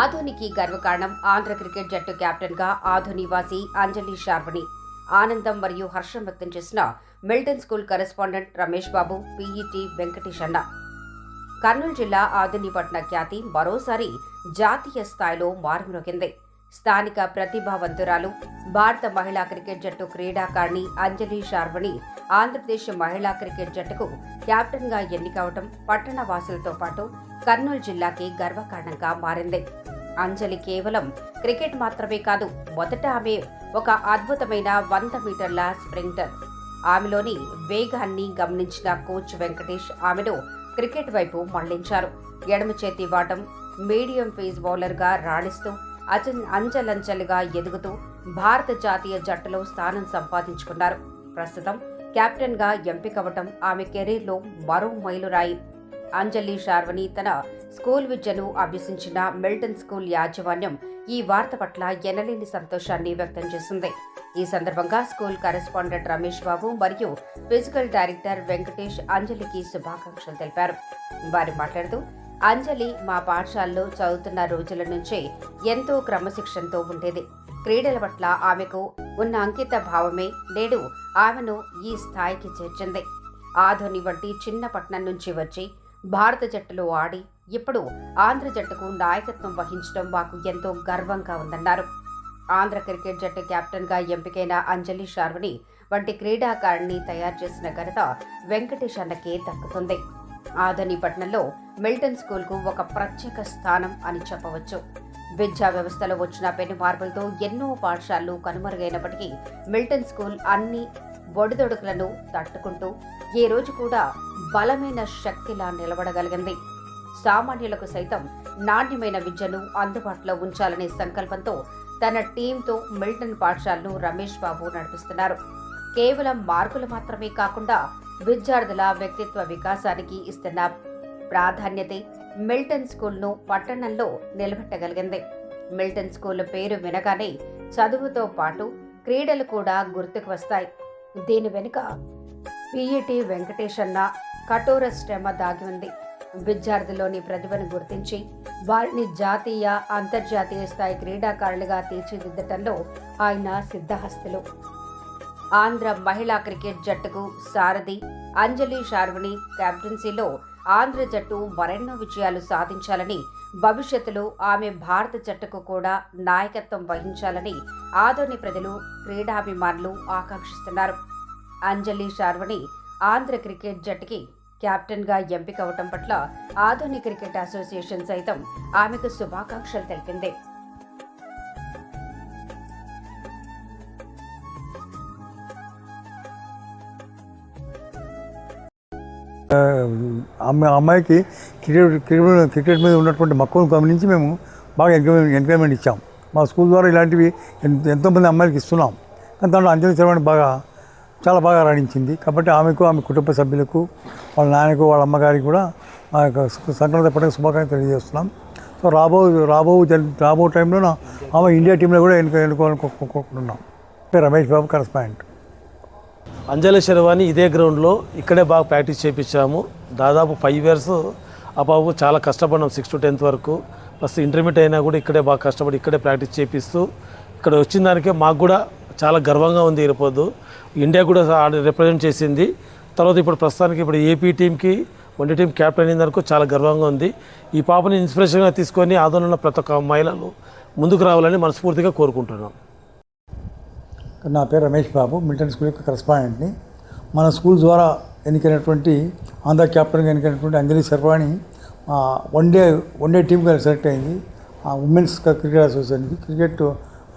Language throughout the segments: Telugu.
ఆధోనికి గర్వకారణం ఆంధ్ర క్రికెట్ జట్టు కెప్టెన్గా ఆధో నివాసి అంజలి శార్వణి. ఆనందం మరియు హర్షం వ్యక్తం చేసిన Milton school correspondent Ramesh Babu PET Venkatesh అన్న. కర్నూలు జిల్లా ఆధునిపట్న ఖ్యాతి మరోసారి జాతీయ స్థాయిలో మారుమ్రోగింది స్థానిక ప్రతిభావంతురాలు భారత మహిళా క్రికెట్ జట్టు క్రీడాకారిణి అంజలి శార్వణి ఆంధ్రప్రదేశ్ మహిళా క్రికెట్ జట్టుకు కెప్టెన్గా ఎన్నికవటం పట్టణ వాసులతో పాటు కర్నూలు జిల్లాకి గర్వకారణంగా మారింది. అంజలి కేవలం క్రికెట్ మాత్రమే కాదు మొదట ఆమె ఒక అద్భుతమైన వంద మీటర్ల స్ప్రింటర్. ఆమెలోని వేగాన్ని గమనించిన కోచ్ వెంకటేష్ ఆమెను క్రికెట్ వైపు మళ్ళించారు. ఎడమ చేతి వాటం మీడియం ఫేస్ బౌలర్గా రాణిస్తూ అచ అంచెలంచెలుగా ఎదుగుతూ భారత జాతీయ జట్టులో స్థానం సంపాదించుకున్నారు. ప్రస్తుతం కెప్టెన్గా ఎంపికవటం ఆమె కెరీర్లో మరో మైలురాయి. అంజలి షార్వని తన స్కూల్ విద్యను అభ్యసించిన మిల్టన్ స్కూల్ యాజమాన్యం ఈ వార్త పట్ల ఎనలేని సంతోషాన్ని వ్యక్తం చేసింది ఈ సందర్భంగా స్కూల్ కరెస్పాండెంట్ రమేష్ బాబు మరియు ఫిజికల్ డైరెక్టర్ వెంకటేష్ అంజలికి శుభాకాంక్షలు తెలిపారు. వారు మాట్లాడుతూ అంజలి మా పాఠశాలలో చదువుతున్న రోజుల నుంచే ఎంతో క్రమశిక్షణతో ఉండేది. క్రీడల పట్ల ఆమెకు ఉన్న అంకిత భావమే నేడు ఆమెను ఈ స్థాయికి చేర్చింది. ఆధోని వంటి చిన్న పట్టణం నుంచి వచ్చి భారత జట్టులో ఆడి ఇప్పుడు ఆంధ్ర జట్టుకు నాయకత్వం వహించడం మాకు ఎంతో గర్వంగా ఉందన్నారు. ఆంధ్ర క్రికెట్ జట్టు కెప్టెన్గా ఎంపికైన అంజలి శార్వని వంటి క్రీడాకారిణి తయారు చేసిన ఘనత వెంకటేష్ అన్నకే దక్కుతుంది. ఆధుని పట్టణంలో మిల్టన్ స్కూల్కు ఒక ప్రత్యేక స్థానం అని చెప్పవచ్చు. విద్యా వ్యవస్థలో వచ్చిన పెను మార్పులతో ఎన్నో పాఠశాలలు కనుమరుగైనప్పటికీ మిల్టన్ స్కూల్ అన్ని ఒడిదొడుకులను తట్టుకుంటూ ఏ రోజు కూడా బలమైన శక్తిలా నిలబడగలిగింది. సామాన్యులకు సైతం నాణ్యమైన విద్యను అందుబాటులో ఉంచాలనే సంకల్పంతో తన టీంతో మిల్టన్ పాఠశాలను రమేష్ బాబు నడిపిస్తున్నారు. కేవలం మార్కులు మాత్రమే కాకుండా విద్యార్థుల వ్యక్తిత్వ వికాసానికి ఇస్తున్న ప్రాధాన్యతే మిల్టన్ స్కూల్ను పట్టణంలో నిలబెట్టగలిగింది. మిల్టన్ స్కూల్ పేరు వినగానే చదువుతో పాటు క్రీడలు కూడా గుర్తుకు వస్తాయి. దీని వెనుక పిఈటి వెంకటేశన్న కఠోర శ్రమ దాగి ఉంది. విద్యార్థుల్లోని ప్రతిభను గుర్తించి వారిని జాతీయ అంతర్జాతీయ స్థాయి క్రీడాకారులుగా తీర్చిదిద్దటంలో ఆయన సిద్ధహస్తులు. ఆంధ్ర మహిళా క్రికెట్ జట్టుకు సారథి అంజలి షార్వణి కెప్టెన్సీలో ఆంధ్ర జట్టు మరెన్నో విజయాలు సాధించాలని భవిష్యత్తులో ఆమె భారత జట్టుకు కూడా నాయకత్వం వహించాలని ఆదోని ప్రజలు క్రీడాభిమానులు ఆకాంక్షిస్తున్నారు. అంజలి షార్వణి ఆంధ్ర క్రికెట్ జట్టుకి కెప్టెన్గా ఎంపికవటం పట్ల ఆధునిక క్రికెట్ అసోసియేషన్ సైతం ఆమెకు శుభాకాంక్షలు తెలిపింది. అమ్మాయికి క్రికెట్ క్రికెట్ క్రికెట్ మీద ఉన్నటువంటి మక్కువను గమనించి మేము బాగా ఎంకరేజ్ ఎంకరేజ్మెంట్ ఇచ్చాం. మా స్కూల్ ద్వారా ఇలాంటివి ఎంతోమంది అమ్మాయిలకి ఇస్తున్నాం. కానీ దాంట్లో అంజలి చరవాణి బాగా చాలా బాగా రాణించింది. కాబట్టి ఆమెకు ఆమె కుటుంబ సభ్యులకు వాళ్ళ నాన్నకు వాళ్ళ అమ్మగారికి కూడా మా యొక్క సంక్రాంతి పండుగ శుభాకాంక్షలు తెలియజేస్తున్నాం. సో రాబో రాబో రాబో టైంలో ఆమె ఇండియా టీంలో కూడా ఎన్నుకో ఎన్నుకోవాలనుకుంటున్నాం రమేష్ బాబు కరస్పాండెంట్. అంజలి శర్వాణి ఇదే గ్రౌండ్లో ఇక్కడే బాగా ప్రాక్టీస్ చేయించాము దాదాపు ఫైవ్ ఇయర్స్ ఆ బాబు చాలా కష్టపడినాం సిక్స్ టు టెన్త్ వరకు. ప్లస్ ఇంటర్మీడియట్ అయినా కూడా ఇక్కడే బాగా కష్టపడి ఇక్కడే ప్రాక్టీస్ చేపిస్తూ ఇక్కడ వచ్చిన దానికే మాకు కూడా చాలా గర్వంగా ఉంది ఇరిపోద్దు ఇండియా కూడా రిప్రజెంట్ చేసింది. తర్వాత ఇప్పుడు ప్రస్తుతానికి ఇప్పుడు ఏపీ టీంకి వన్డే టీం క్యాప్టెన్ అయినందుకు చాలా గర్వంగా ఉంది. ఈ పాపని ఇన్స్పిరేషన్గా తీసుకొని ఆందోళన ప్రతి ఒక్క మహిళలు ముందుకు రావాలని మనస్ఫూర్తిగా కోరుకుంటున్నాం. నా పేరు రమేష్ బాబు మిల్టన్ స్కూల్ యొక్క కరస్పాండెంట్ని. మన స్కూల్ ద్వారా ఎన్నికైనటువంటి ఆంధ్ర క్యాప్టెన్గా ఎన్నికైనటువంటి Anjali Sharvani one day one day టీమ్గా సెలెక్ట్ అయింది. ఆ ఉమెన్స్ క్రికెట్ అసోసియేషన్కి క్రికెట్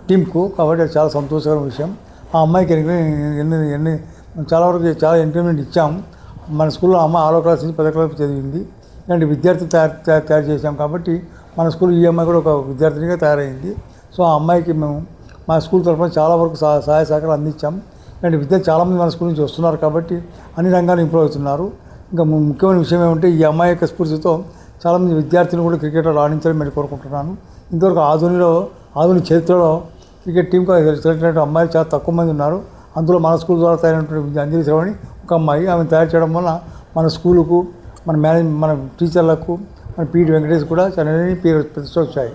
టీంకు కాబట్టి చాలా సంతోషకరమైన విషయం. ఆ అమ్మాయికి ఎన్ని ఎన్ని చాలా వరకు చాలా ఎంకరేజ్మెంట్ ఇచ్చాం. మన స్కూల్లో అమ్మ ఆరో క్లాస్ నుంచి పదో క్లాస్ చదివింది. ఇలాంటి విద్యార్థి తయారు తయారు తయారు చేశాం కాబట్టి మన స్కూల్ ఈ అమ్మాయి కూడా ఒక విద్యార్థినిగా తయారైంది. సో ఆ అమ్మాయికి మేము మా స్కూల్ తరఫున చాలా వరకు సహా సహాయ సహకారాలు అందించాం. అండ్ విద్యార్థి చాలామంది మన స్కూల్ నుంచి వస్తున్నారు కాబట్టి అన్ని రంగాలు ఇంప్రూవ్ అవుతున్నారు. ఇంకా ముఖ్యమైన విషయం ఏమంటే ఈ అమ్మాయి యొక్క స్ఫూర్తితో చాలామంది విద్యార్థులు కూడా క్రికెట్లో రాణించాలని నేను కోరుకుంటున్నాను. ఇంతవరకు ఆధునిలో ఆధునిక చరిత్రలో క్రికెట్ టీంకు సెలెక్ట్ అయిన అమ్మాయిలు చాలా తక్కువ మంది ఉన్నారు. అందులో మన స్కూల్ ద్వారా తయారైనటువంటి అంజలి శ్రవణి ఒక అమ్మాయి. ఆమె తయారు చేయడం వల్ల మన స్కూలుకు మన మేనేజ్ మన టీచర్లకు మన పీడి వెంకటేష్ కూడా చాలా పేరు ప్రతిష్ట వచ్చాయి.